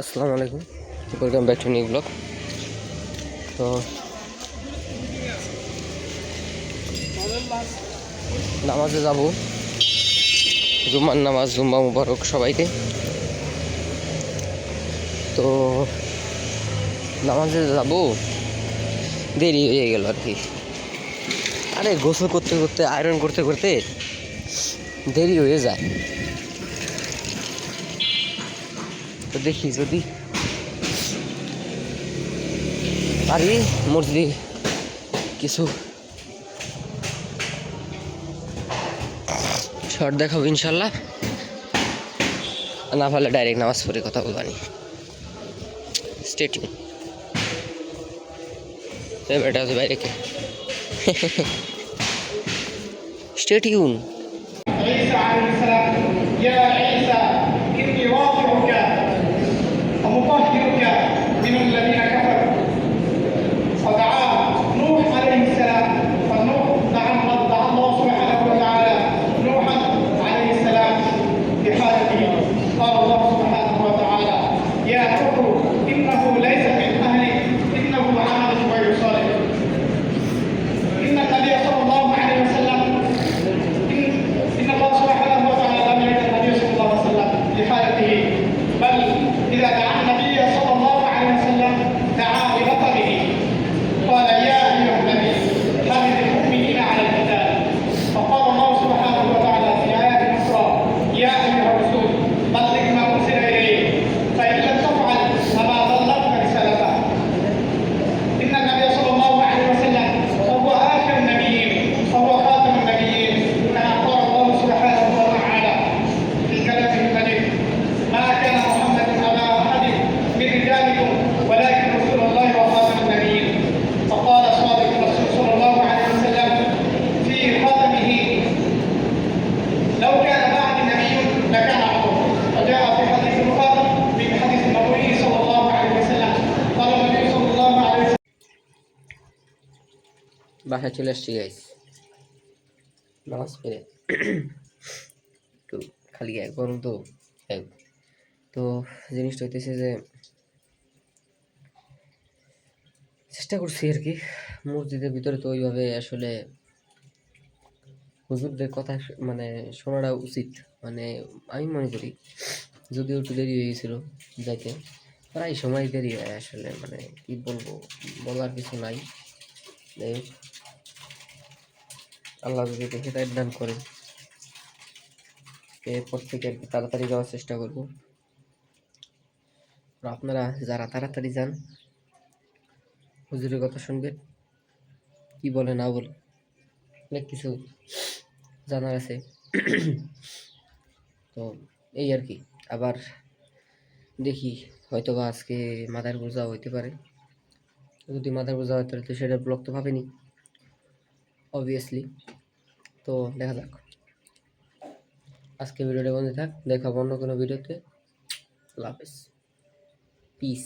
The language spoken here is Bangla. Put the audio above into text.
আসসালামু আলাইকুম। Welcome back to new blog তো নামাজে যাব। জুম্মার নামাজ, জুম্মা মুবারক সবাইকে। তো নামাজে যাব। দেরি হয়ে গেল আর কি। আরে গোসল করতে করতে আয়রন করতে করতে দেরি হয়ে যায়। তো দেখি যদি। পারি মসজিদে কিছু শর্ট দেখাবো ইনশাল্লাহ। না পারলে ডাইরেক্ট নামাজ পড়ে কথা বলবানি স্টেটিউ এটা হচ্ছে বাইরে কে? স্টেটিউন قال الله سبحانه وتعالى يا نوح إنه ليس من أهلك إنه عمل غير صالح إن النبي صلى الله عليه وسلم إن الله سبحانه وتعالى لم يجد النبي صلى الله عليه وسلم لحالته بل إذا دعا النبي صلى الله عليه وسلم دعا ببطنه বাসায় চলে আসছি গাইস নামাজ পড়ে। একটু খালি এক গরম তো তো জিনিসটা হইতেছে যে, চেষ্টা করছি আর কি। মসজিদের ভিতরে তো ওইভাবে আসলে হুজুরদের কথা মানে শোনাটা উচিত। মানে আমি মনে করি, যদিও একটু দেরি হয়ে গেছিল যাইতে, প্রায় সময় দেরি হয় আসলে মানে কি বলব, বলার কিছু নাই। আল্লাহ যদি দেখে তাই দান করে, এরপর থেকে আর কি তাড়াতাড়ি যাওয়ার চেষ্টা করব। আপনারা যারা তাড়াতাড়ি যান, হুজুরের কথা শুনবেন, কি বলে না বলে, অনেক কিছু জানার আছে। তো এই আর কি, আবার দেখি হয়তো বা আজকে মাদার বোঝা হইতে পারে। যদি মাথার বোঝা হয় তাহলে তো সেটা ব্লক তো পাবেনি অবভিয়াসলি তো দেখা যাক। আজকে ভিডিওটা বন্ধ থাক। দেখাবো অন্য কোনো ভিডিওতে। লাভ পিস